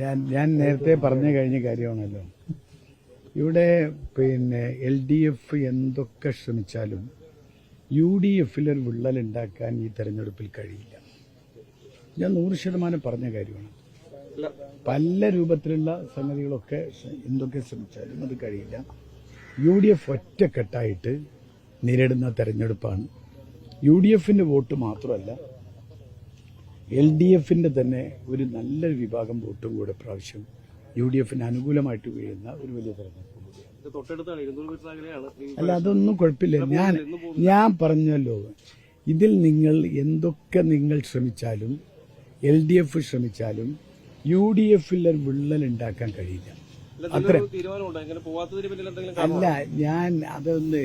ഞാൻ ഞാൻ നേരത്തെ പറഞ്ഞു കഴിഞ്ഞ കാര്യമാണല്ലോ. ഇവിടെ പിന്നെ എൽ ഡി എഫ് എന്തൊക്കെ ശ്രമിച്ചാലും യു ഡി എഫിൽ ഒരു വിള്ളൽ ഉണ്ടാക്കാൻ ഈ തെരഞ്ഞെടുപ്പിൽ കഴിയില്ല. ഞാൻ നൂറ് ശതമാനം പറഞ്ഞ കാര്യമാണ്. പല രൂപത്തിലുള്ള സംഗതികളൊക്കെ എന്തൊക്കെ ശ്രമിച്ചാലും അത് കഴിയില്ല. യു ഡി എഫ് ഒറ്റക്കെട്ടായിട്ട് നേരിടുന്ന തെരഞ്ഞെടുപ്പാണ്. യു ഡി എഫിന്റെ വോട്ട് മാത്രമല്ല എൽ ഡി എഫിന്റെ തന്നെ ഒരു നല്ല വിഭാഗം വോട്ടും കൂടെ പ്രാവശ്യം യു ഡി എഫിന് അനുകൂലമായിട്ട് വീഴുന്ന ഒരു വലിയ തെരഞ്ഞെടുപ്പ് അല്ല അതൊന്നും കുഴപ്പമില്ല. ഞാൻ ഞാൻ പറഞ്ഞല്ലോ ഇതിൽ നിങ്ങൾ എന്തൊക്കെ നിങ്ങൾ ശ്രമിച്ചാലും എൽ ഡി എഫ് ശ്രമിച്ചാലും യു ഡി എഫിൽ ഒരു വിള്ളൽ ഉണ്ടാക്കാൻ കഴിയില്ല. അത്ര. അല്ല ഞാൻ അതൊന്ന്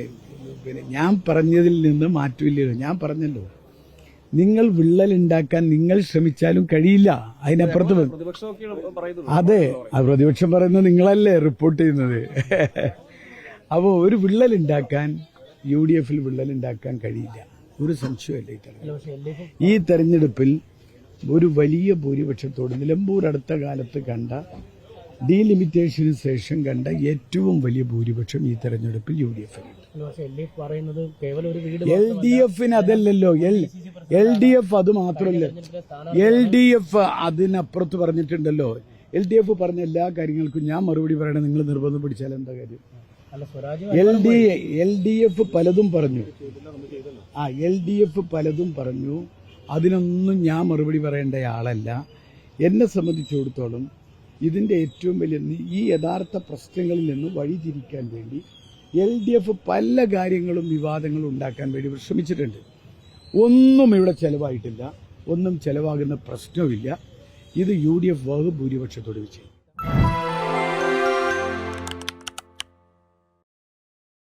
ഞാൻ പറഞ്ഞതിൽ നിന്ന് മാറ്റമില്ലല്ലോ. ഞാൻ പറഞ്ഞല്ലോ. നിങ്ങൾ വിള്ളൽ ഉണ്ടാക്കാൻ നിങ്ങൾ ശ്രമിച്ചാലും കഴിയില്ല. അതിനപ്പുറത്ത് അതെ ആ പ്രതിപക്ഷം പറയുന്നത് നിങ്ങളല്ലേ റിപ്പോർട്ട് ചെയ്യുന്നത്. അപ്പോൾ ഒരു വിള്ളൽ ഉണ്ടാക്കാൻ യു ഡി എഫിൽ വിള്ളൽ ഉണ്ടാക്കാൻ കഴിയില്ല ഒരു സംശയമല്ല ഈ തെരഞ്ഞെടുപ്പ് തെരഞ്ഞെടുപ്പിൽ ഒരു വലിയ ഭൂരിപക്ഷത്തോട് നിലമ്പൂർ അടുത്ത കാലത്ത് കണ്ട ഡീലിമിറ്റേഷന് ശേഷം കണ്ട ഏറ്റവും വലിയ ഭൂരിപക്ഷം ഈ തെരഞ്ഞെടുപ്പിൽ യു ഡി എഫിനുണ്ട് എൽ ഡി എഫിന് അതല്ലല്ലോ. എൽ എൽ ഡി എഫ് അത് മാത്രമല്ല. എൽ ഡി എഫ് അതിനപ്പുറത്ത് പറഞ്ഞിട്ടുണ്ടല്ലോ. എൽ ഡി എഫ് പറഞ്ഞ എല്ലാ കാര്യങ്ങൾക്കും ഞാൻ മറുപടി പറയണേ നിങ്ങൾ നിർബന്ധം പിടിച്ചാൽ എന്താ കാര്യം? L D L D F പലതും പറഞ്ഞു. ആ എൽ ഡി എഫ് പലതും പറഞ്ഞു. അതിനൊന്നും ഞാൻ മറുപടി പറയേണ്ട ആളല്ല. എന്നെ സംബന്ധിച്ചിടത്തോളം ഇതിന്റെ ഏറ്റവും വലിയ ഈ യഥാർത്ഥ പ്രശ്നങ്ങളിൽ നിന്ന് വഴിതിരിക്കാൻ വേണ്ടി എൽ ഡി എഫ് പല കാര്യങ്ങളും വിവാദങ്ങളും ഉണ്ടാക്കാൻ വേണ്ടി ശ്രമിച്ചിട്ടുണ്ട് ഒന്നും ഇവിടെ ചെലവായിട്ടില്ല. ഒന്നും ചെലവാകുന്ന പ്രശ്നവുമില്ല. ഇത് യു ഡി എഫ് ബഹുഭൂരിപക്ഷത്തോട് വിജയം